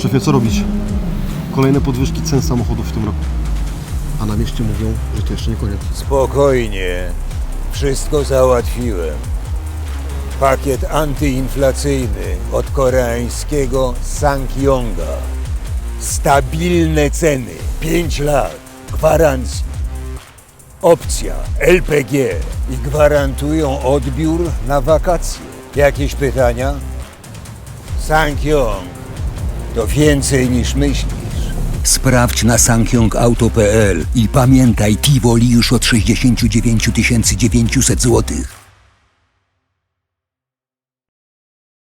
Szefie, co robić? Kolejne podwyżki cen samochodów w tym roku. A na mieście mówią, że to jeszcze nie koniec. Spokojnie. Wszystko załatwiłem. Pakiet antyinflacyjny od koreańskiego Sankyonga. Stabilne ceny. 5 lat. Gwarancji. Opcja LPG i gwarantują odbiór na wakacje. Jakieś pytania? Sankyong to więcej niż myślisz. Sprawdź na sankyongauto.pl i pamiętaj, Tivoli już od 69 900 złotych.